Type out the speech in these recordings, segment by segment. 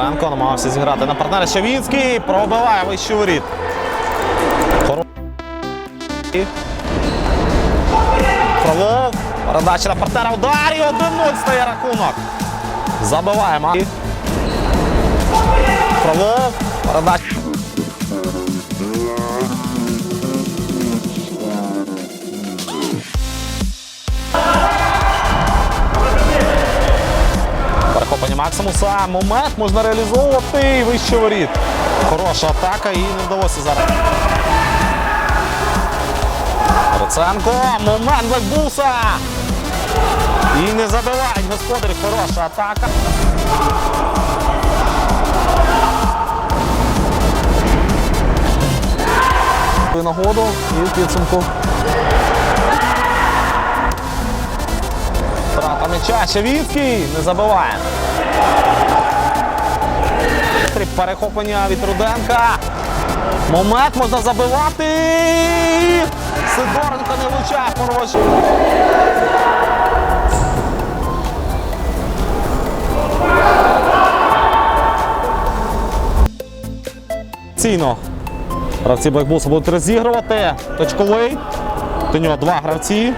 Проценко намагався зіграти на партнера. Щавінський пробиває вищий воріт. Фролов. Передача на партнера. Удар і 1-0 стає рахунок. Забиваємо. І- Фролов. Передача. Максимуса. Момент можна реалізовувати. І Вище воріт. Хороша атака і не вдалося зараз. Проценко. Момент Блекбуса. І не забивають господарі. Хороша атака. Нагоду і в підсумку. Втрата м'яча. Щавінський не забиває. Перехоплення від Руденка. Момент можна забивати. Сидоренко не влучає хорош. Ціно. Гравці Блекбуса будуть розігрувати. Точковий. До нього два гравці.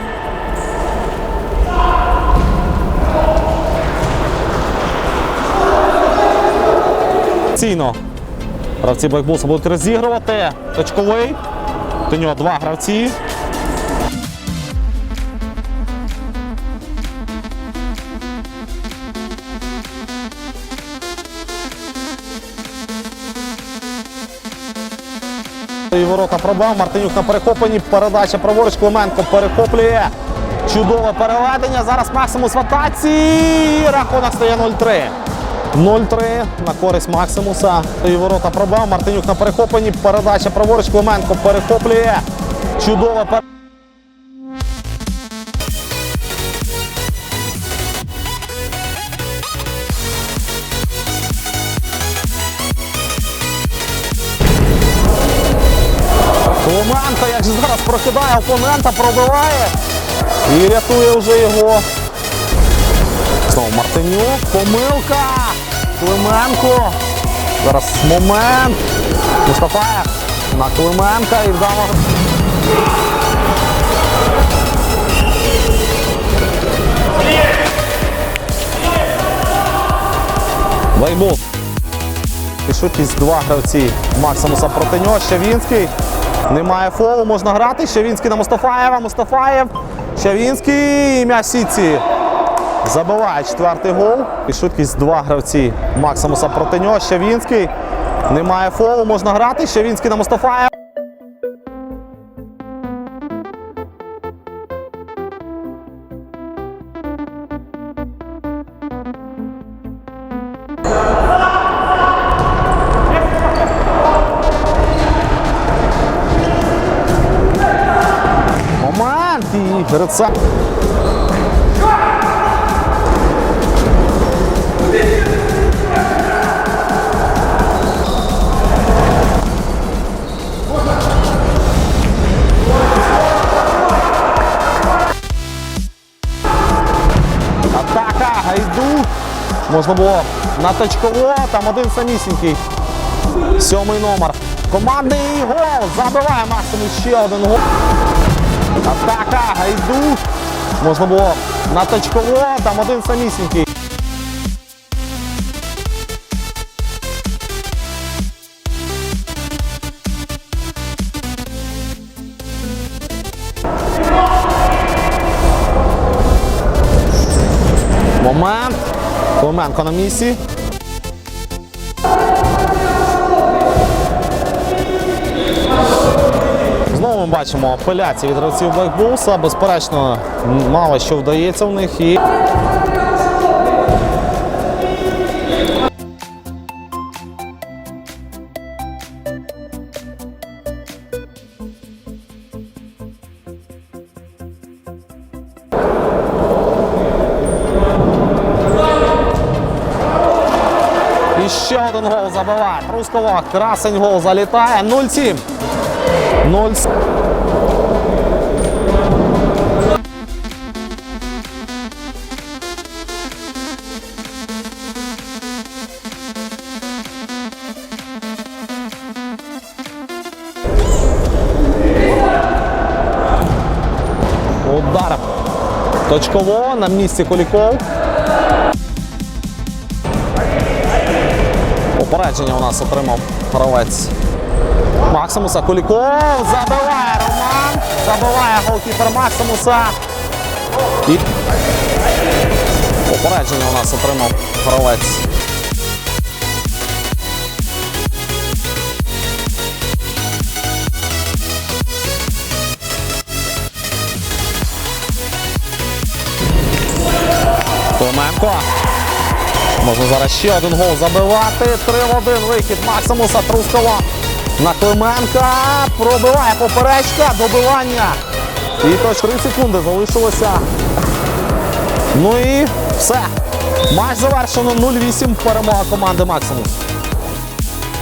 Ціно. Гравці Блекбуса будуть розігрувати. Точковий. До нього два гравці. І ворота пробав. Мартинюк на перехопленні. Передача праворуч. Клименко перехоплює. Чудове переведення. Зараз Максимус в атаці. Рахунок стає 0-3. 0-3 на користь Максимуса. І ворота пробав. Мартинюк на перехопленні. Передача праворуч. Клименко перехоплює. Чудове переведення. Клименко, як же зараз прокидає опонента, пробиває і рятує вже його. Знову Мартинюк, помилка. Клименко. Зараз момент. Мустафаєв на Клименка і вдало. Вайбул. І швидкість два гравці. Максимуса проти нього. Щавінський. Немає фолу, можна грати. Щавінський на Мустафаєва. Мустафаєв. Щавінський. М'яч сітці. Забиває четвертий гол. І швидкість два гравці. Максимуса проти нього. Щавінський. Немає фолу, можна грати. Щавінський на Мустафаєва. Момент. Можна було на точково, там один самісінький. Сьомий номер. Команди і гол. Забиває Максимус ще один гол. Атака, гайду. Можна було на точково, там один самісінький. Момент. Клименко на місці. Знову ми бачимо апеляції від гравців Блекбулса. Безперечно, мало що вдається в них. І... ще один гол забиває. Трускова. Красень гол залітає. 0-7. 0-7. Удар. Точково на місці Куліков. Попередження у нас отримав гравець Максимуса Куліков. Забиває Роман. Забиває голкіпер Максимуса. І попередження у нас отримав гравець. Клименко. Можна зараз ще один гол забивати. 3-1 вихід Максимуса Трускова на Клименка. Пробиває поперечка. Добивання. І точ 3 секунди залишилося. Ну і все. Матч завершено 0-8. Перемога команди Максимус.